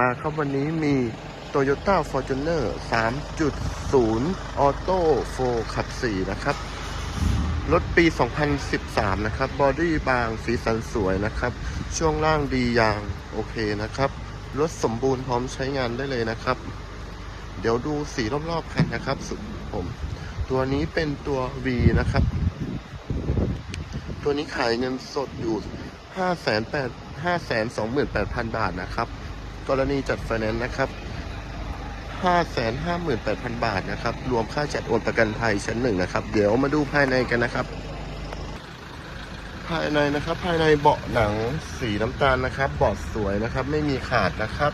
มาครับวันนี้มี Toyota Fortuner 3.0 Auto 4 ขับ 4 นะครับ รถปี 2013 นะครับ บอดี้บางสีสันสวยนะครับ ช่วงล่างดีอย่าง โอเคนะครับ รถสมบูรณ์พร้อมใช้งานได้เลยนะครับ เดี๋ยวดูสีรอบๆคันนะครับสุดผม ตัวนี้เป็นตัว V นะครับ ตัวนี้ขายเงินสดอยู่ 5 8 5 2 8 0 0 0 บาทนะครับ กรณีจัดไฟแนนซ์นะครับ 558,000 บาทนะครับ รวมค่าจัดโอนประกันภัยชั้นหนึ่งนะครับ เดี๋ยวมาดูภายในกันนะครับ ภายในนะครับ ภายในเบาะหนังสีน้ำตาลนะครับ เบาะสวยนะครับ ไม่มีขาดนะครับ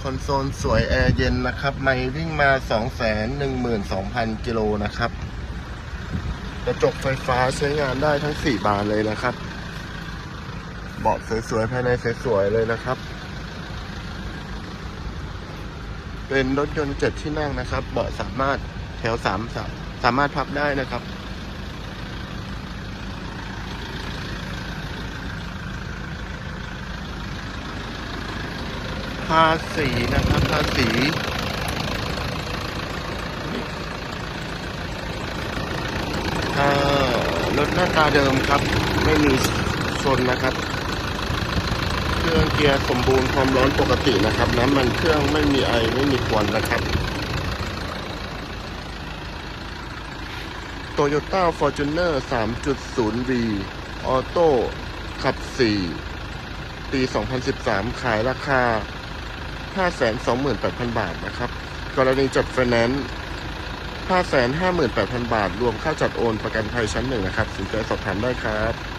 คอนโซลสวยแอร์เย็นนะครับ ไม่วิ่งมา 212,000 กิโลนะครับ กระจกไฟฟ้าใช้งานได้ทั้ง 4 บานเลยนะครับ เบาะสวยๆ ภายในสวยๆ เลยนะครับ เป็นรถยนต์เจ็ดที่นั่งนะครับ เบาะสามารถแถวสามสามสามารถพับได้นะครับ ภาษีนะครับ ภาษีอ่ารถหน้าตาเดิมครับ ไม่มีชนนะครับ เครื่องเกียร์สมบูรณ์ความร้อนปกตินะครับ น้ำมันเครื่องไม่มีไอไม่มีควันนะครับ Toyota Fortuner 3.0V Auto ขับ 4 ปี 2013 ขายราคา 528,000 บาทนะครับ กรณีจัดไฟแนนซ์558,000 บาท รวมค่าจัดโอนประกันภัยชั้นหนึ่งนะครับ สนใจสอบถามได้ครับ